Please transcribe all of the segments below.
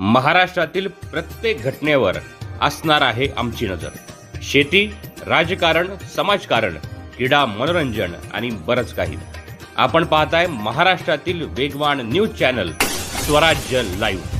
महाराष्ट्रातील प्रत्येक घटनेवर असणार आहे आमची नजर. शेती राजकारण समाजकारण क्रीडा मनोरंजन आणि बरंच काही. आपण पाहताय महाराष्ट्रातील वेगवान न्यूज चॅनल स्वराज्य लाईव्ह.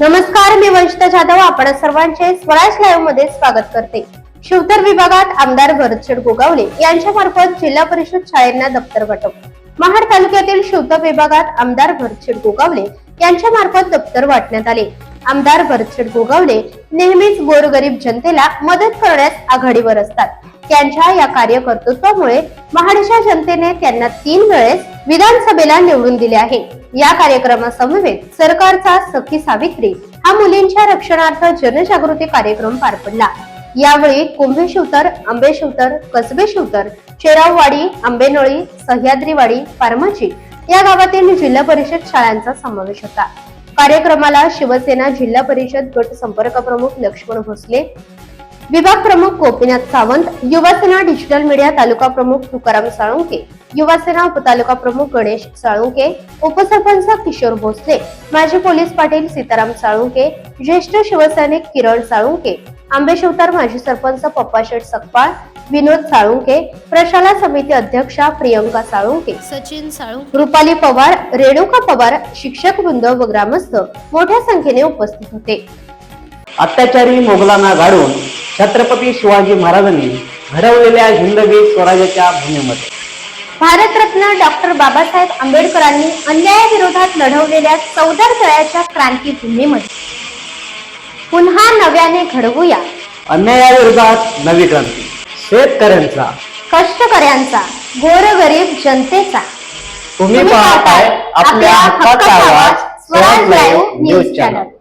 नमस्कार मी वंशिता जाधव. आपण सर्वांचे स्वराज लाईव्हमध्ये स्वागत करते. शिवतर विभागात आमदार भरतशेड गोगावले यांच्या मार्फत जिल्हा परिषद शाळेंना दप्तर वाटप महाड तालुक्यातील शिवतर विभागात आमदार भरछेड गोगावले यांच्या मार्फत दप्तर वाटण्यात आले. आमदार भरछेड गोगावले नेहमीच गोरगरीब जनतेला मदत करण्यास आघाडीवर असतात. त्यांच्या या कार्यकर्तृत्वामुळे महाडच्या जनतेने त्यांना तीन वेळेस विधानसभेला निवडून दिले आहे. या कार्यक्रमासमवेत सरकारचा सखी सावित्री हा मुलींच्या रक्षणार्थ जनजागृती कार्यक्रम पार पडला. यावेळी कुंभे शिवतर आंबे शिवतर कसबे शिवतर शेराववाडी आंबेनळी सह्याद्रीवाडी फार्माची या गावातील जिल्हा परिषद शाळांचा समावेश होता. कार्यक्रमाला शिवसेना जिल्हा परिषद गट संपर्क प्रमुख लक्ष्मण भोसले विभाग प्रमुख गोपीनाथ सावंत युवासेना डिजिटल मीडिया तालुका प्रमुख तुकाराम साळुंके युवासेना उपतालुका प्रमुख गणेश साळुंके उपसरपंच किशोर भोसले माजी पोलीस पाटील सीताराम साळुंके ज्येष्ठ शिवसैनिक किरण साळुंके आंबेशिवतार माजी सरपंच पप्पाशेठ सकपाळ विनोद साळुंके प्रशाला समिती अध्यक्षा प्रियंका साळुंके सचिन साळुंके रुपाली पवार रेणुका पवार शिक्षक वृंद व ग्रामस्थ मोठ्या संख्येने उपस्थित होते. अत्याचारी मोगलांना गाडून छत्रपती शिवाजी महाराजांनी घडवलेल्या हिंदवी स्वराज्याच्या भूमीमध्ये. भारतरत्न डॉक्टर बाबासाहेब आंबेडकरांनी अन्यायाविरोधात लढवलेल्या चौदार तळ्याच्या क्रांतीभूमीमध्ये. पुन्हा नव्याने घडवूया. अन्यायाविरोधात नवी क्रांती. शेतकऱ्यांचा. कष्टकऱ्यांचा गोरगरीब जनतेचा. तुम्ही पाहताय आपल्या हक्काचा आवाज स्वराज लाईव्ह न्यूज चॅनल.